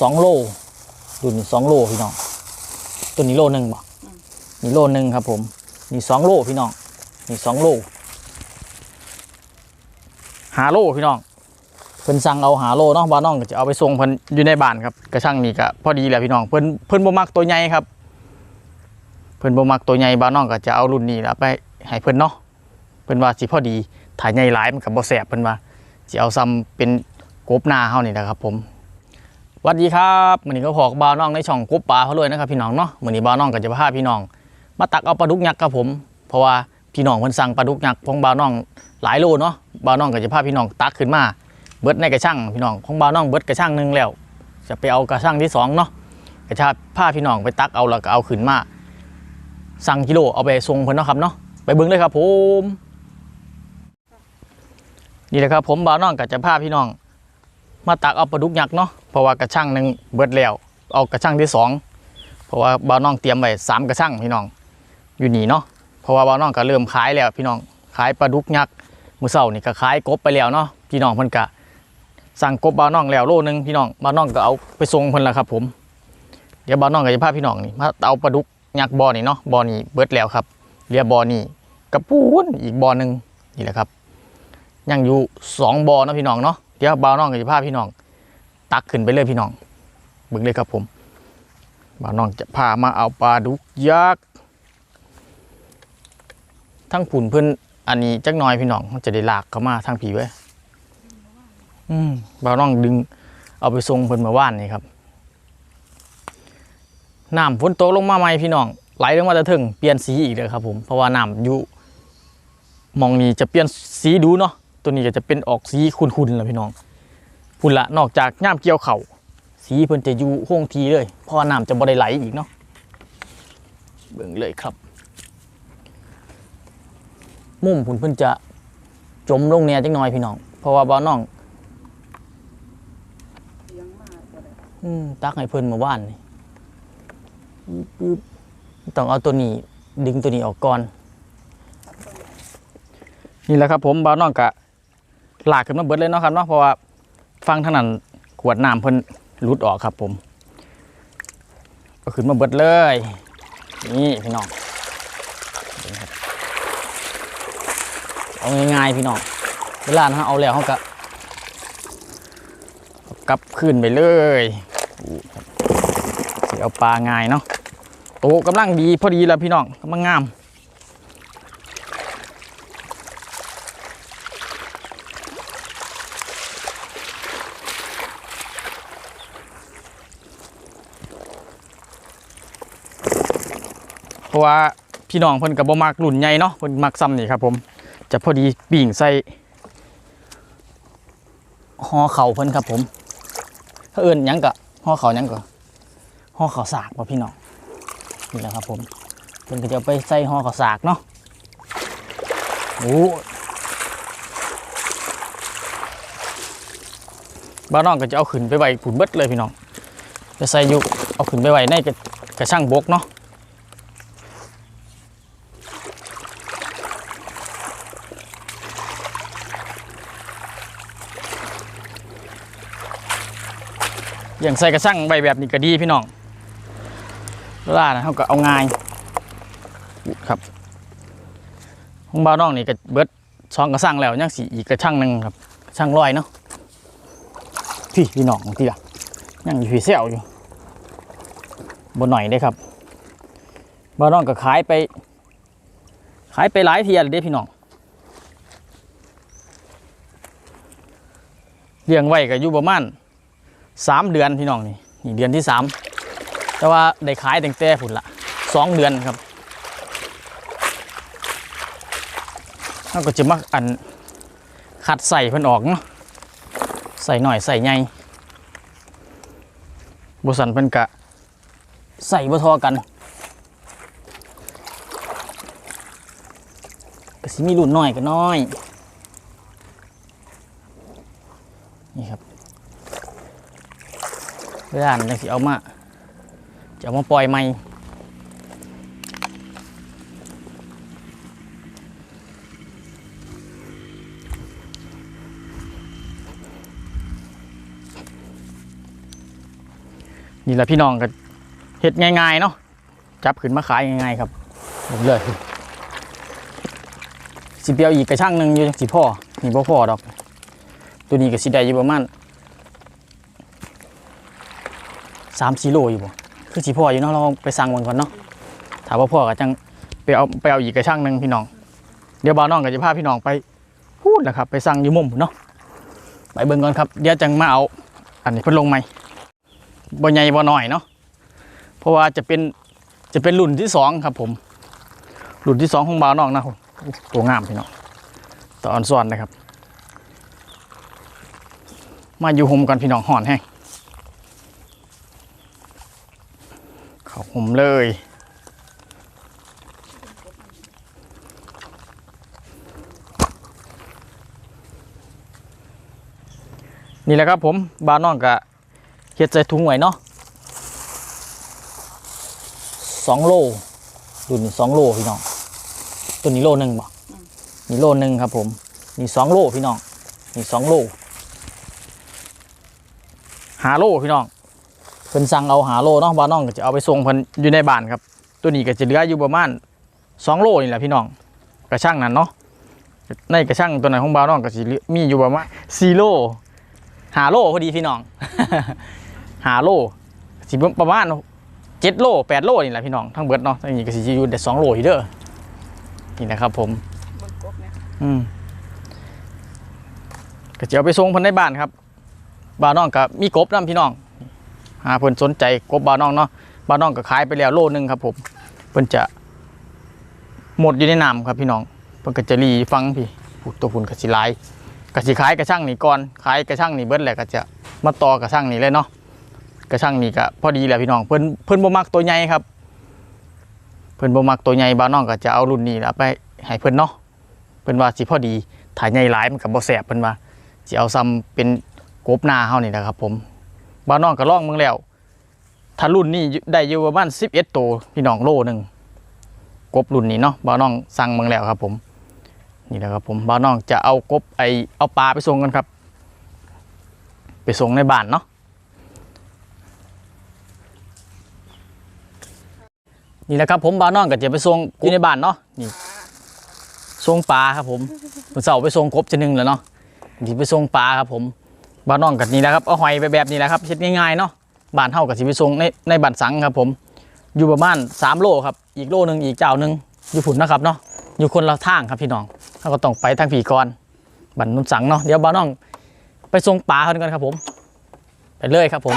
สองโลรุ่นนี้สองโลพี่น้อง ตัวนี้โลหนึ่งบ่นี่โลหนึ่งครับ ผม นี่สองโลพี่น้อง นี่สองโลหาโลพี่น้องเพิ่นสั่งเอาหาโลเนาะบ้านน้องก็จะเอาไปส่งเพิ่นอยู่ในบ้านครับกระช่างนี่ก็พอดีแหละพี่น้องเพิ่นเพิ่นบ่มักตัวใหญ่ครับ เพิ่นบ่มักตัวใหญ่บ้านน้องก็จะเอารุ่นนี้แล้วไปให้เพิ่นเนาะเพิ่นว่าสิพอดีถ้าใหญ่หลายมันก็บ่แซ่บเพิ่นว่าสิเอาซ้ำเป็นกบหน้าเฮานี่นะครับ ผมส วัสดีครับมือนี้ก็พอกบาวน้องในช่องกุบปลาเขาเลยนะครับพี่น้องเนาะมือนี้บ้าวน้องก็จะพาพี่น้อง มาตักเอาปลาดุกยักษ์ครับผม เพราะว่าพี่น้องเพิ่นสั่งปลาดุกยักษ์ของบาวน้องหลายโลเนาะบาวน้องก็จะพาพี่น้องตักขึ้นมาเบิดในกระชังพี่น้องของบาวน้องเบิดกระชังหนึ่งแล้ว จะไปเอากระชังที่สองเนาะกระชาพาพี่น้องไปตักเอาแล้วก็เอาขึ้นมาสั่งกิโลเอาไปส่งเพิ่นเนาะครับเนาะไปเบิ่งเลยครับผมนี่แหละครับผมบ่าวน้องก็จะพาพี่น้อง มาตักเอาปลาดุกยักษ์เนาะเพราะว่ากระชังหนึ่งเบิดแล้วเอากระชังที่สองเพราะว่าบ่าวน้องเตรียมไว้สามกระชังพี่น้องอยู่นี่เนาะเพราะว่าบ่าวน้องก็เริ่มขายแล้วพี่น้องขายปลาดุกยักษ์มื้อเช้านี่ก็ขายกบไปแล้วเนาะพี่น้องเพิ่นก็สั่งกบบ่าวน้องแล้วโลนึงพี่น้องบ่าวน้องก็เอาไปส่งเพิ่นแล้วครับผม เดี๋ยวบ่าวน้องก็จะพาพี่น้องนี่มาเอาปลาดุกยักษ์บอนี่เนาะบ่อนี่เบิดแล้วครับเรียบ่อนี่กระปูนอีกบ่อหนึ่งนี่แหละครับยังอยู่สองบอนะพี่น้องเนาะ เดี๋ยวบ่าน้องกับจะพาพี่น้อง ตักขึ้นไปเลยพี่น้องเบึงเลยครับผมบ่าน้องจะพามาเอาปลาดุกยักษ์ทั้งผุนเพื่อนอันนี้จักน้อยพี่น้องจะได้ลากเข้ามาทางผีไว้อืมบ่าน้องดึง เอาไปส่งเพิ่อนมาว่านนี่ครับน้ำฝนตกลงมาใหม่พี่น้องไหลลงมาจะถึงเปลี่ยนสีอีกเลยครับผมเพราะว่าน้ำอยู่มองนี้จะเปลี่ยนสีดูเนาะ ตัวนี้ก็จะเป็นออกสีขุ่นๆแล้วพี่น้องพุ่นละนอกจากย่ามเกี่ยวเข่าสีเพิ่นจะอยู่ห้องทีเลยเพราะน้ำจะบ่ได้ไหลอีกเนาะเบิ่งเลยครับ มุมพุ่นเพิ่นจะจมลงเนี่ยจังน้อยพี่น้อง เพราะว่าบ่าน้องอืมตักให้เพิ่นมาว่านนี่ต้องเอาตัวนี้ดึงตัวนี้ออกก่อน นี่แหละครับผมบ่าวน้องกะ ลากขึ้นมาเบิดเลยเนาะครับเนาะเพราะว่าฟังทางนั้นขวดน้ำเพิ่นหลุดออกครับผม ก็ขึ้นมาเบิดเลย นี่พี่น้องเอาง่ายๆพี่น้องเวลาเราเอาแล้วเขาก็กลับขึ้นไปเลยอู้ครับสิเอาปลาง่ายเนาะโตกำลังดีพอดีแล้วพี่น้องกำลังงาม ราะว่าพี่น้องเพิ่นกับบ่มักรุ่นใหญ่เนาะเพิ่นมักซ้ำนี่ครับผมจะพอดีปิ่งใส่ห่อเข่าเพิ่นครับผมถ้าเอิ้นยังกะห่อเข่ายังกะห่อเข่าสากบ่ะพี่น้องนี่แหละครับผมเพิ่นก็จะเอาไปใส่ห่อเข้าสากเนาะโอ้บ้านน้องก็จะเอาขึ้นไปไว้ผุนเบิดเลยพี่น้องจะใส่อยู่เอาขึ้นไปไว้ในกระกระช่างบกเนาะ อย่างใส่กระช่งใบแบบนี้ก็ดีพี่น้องล่านะเขาก็เอาง่ายครับของบ้าวน้องนี่ก็เบิดช่องกระสั่งแล้วยังสีอีกกระช่งหนึ่งครับช่างร้อยเนาะพี่พี่น้องที่ละยังอยู่พี่เซลอยู่บนหน่อยได้ครับบ้าวน้องก็ขายไป ขายไปหลายเทียเลยเด้พี่น้องเลี้ยงไว้ก็อยู่ประมาณ สามเดือนพี่น้องนี่นี่เดือนที่สามแต่ว่าได้ขายแตงแต่ผุนละสองเดือนครับเขาก็จะมักอันขัดใส่เพิ่นออกเนาะใส่หน่อยใส่ใหญ่บสันเพิ่นกะใส่บ่ทอกันก็สิมีรุ่นน้อยก็น้อย นี่ครับ เวลาจังสิเอามาจะเอามาปล่อยใหม่นี่แหละพี่น้องก็เฮ็ดง่ายๆเนาะจับขึ้นมาขายง่ายๆครับผมเลยสิเปียวอีกกระช่างหนึ่งอยู่จังสิพ่อนี่บ่พ่อดอก ตัวนี้ก็สิได้อยู่ประมาณ สามสี่โลอยู่บ่คือสิพ่ออยู่เนาะเราไปสั่งมันก่อนเนาะถามว่าพ่อก็จังไปเอาไปเอาอีกกระช่างหนึ่งพี่น้อง เดี๋ยวบ่าวน้องก็จะพาพี่น้องไปพูดแหละครับ ไปสั่งอยู่มุมเนาะไปเบิ่งก่อนครับเดี๋ยวจังมาเอา อันนี้เพิ่นลงใหม่บ่ใหญ่บ่น้อยเนาะเพราะว่าจะเป็นจะเป็นรุ่นที่สองครับ ผมรุ่นที่สองของบ่าวน้องนะตัวงามพี่น้องตอนซ้อนนะครับ มาอยู่ห่มกันพี่น้องห่อนแห้ง เขาห่มเลย นี่แหละครับผมบานน้องกะเฮ็ดใส่ถุงไว้เนาะสองโลดูนี่สองโลพี่น้องตัวนี้โลหนึ่งบ่นี่โลหนึ่งครับผมนี่สองโลพี่น้องนี่สองโลหาโลพี่น้อง เพิ่นสั่งเอาหาโลเนาะบานน้องก็จะเอาไปส่งเพิ่นอยู่ในบ้านครับ ตัวนี้ก็จะเหลืออยู่ประมาณสองโลนี่แหละพี่น้องกระช่างนั้นเนาะในกระช่างตัวไหนของบาวน้องก็สิเหลือมีอยู่ประมาณสี่โลหาโลพอดีพี่น้องหาโลสิประมาณเจ็ดโลแปดโลนี่แหละพี่น้องทั้งเบิดเนาะทั้งนี้ก็สิอยู่แต่สองโลอยู่เด้อนี่นะครับผมบนกบเนี่ยอืมก็จะเอาไปส่งเพิ่นในบ้านครับบ้านน้องก็มีกบนํพี่น้อง หาเพิ่นสนใจกบบ้าน้องเนาะบ้าน้องก็ขายไปแล้วโลนึงครับผมเพิ่นจะหมดอยู่ในน้ำครับพี่น้องเพิ่นก็จะรีฟังพี่พูตัวพุ่นก็สิหลายก็สิขายกระช่างนี่ก่อนขายกระช่างนี่เบิดแหละก็จะมาต่อกระช่างนี่เลยเนาะกระช่างนี่ก็พอดีแหละพี่น้องเพิ่นเพิ่นบ่มักตัวใหญ่ครับ เพิ่นบ่มักตัวใหญ่บ้าน้องก็จะเอารุ่นนี้แล้วไปให้เพิ่นเนาะเพิ่นว่าสิพอดีถ่ายใหญ่หลายมันก็บ่แซ่บเพิ่นว่าสิเอาซ้ำเป็นกบหน้าเฮานี่แหละครับผม บ้านน้องก็ล่องเบิ่งแล้วถ้ารุ่นนี้ได้อยู่ประมาณ11ตัวพี่น้องโลหนึ่งกบรุ่นนี้เนาะบ้านน้องสั่งเบิ่งแล้วครับ ผมนี่แหละครับผมบ้านน้องจะเอากบไอเอาปลาไปส่งกันครับ ไปส่งในบ้านเนาะนี่แหละครับผมบ้านน้องก็จะไปส่งอยู่ในบ้านเนาะนี่ส่งปลาครับผมเสาร์ไปส่งกบจะหนึ่งแล้วเนาะที่ไปส่งปลาครับผม บ้านน้องกับนี่แหละครับเอาหอยไปแบบนี้แหละครับเช็ดง่ายๆเนาะบ้านเท่ากับสิไปส่งในในบ้านสังครับผมอยู่ประมาณสามโลครับอีกโลหนึ่งอีกเจ้าหนึ่งอยู่ฝุ่นนะครับเนาะอยู่คนละทางครับพี่น้องเขาก็ต้องไปทางผีกรบ้านนุ่นสังเนาะเดี๋ยวบ้านน้องไปส่งป่าเขาด้กันครับผม ไปเลยครับผม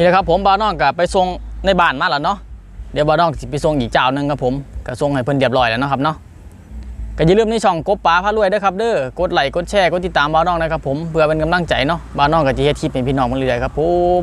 นี่แหละครับผมบาวน้องกับไปส่งในบ้านมาแล้วเนาะเดี๋ยวบาวน้องสิไปส่งอีกเจ้าหนึงครับผมก็ส่งให้เพิ่นเรียบร้อยแล้วเนาะครับเนาะก็อย่าลืมในช่องกบป๋าพารวยด้อครับเด้อกดไลค์กดแชร์กดติดตามบ้าวน้องนะครับผมเพื่อเป็นกำลังใจเนาะบ้าวน้องก็จะเฮ็ดคลิปให้พี่น้องมันเรื่อยๆครับผม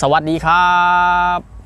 สวัสดีครับ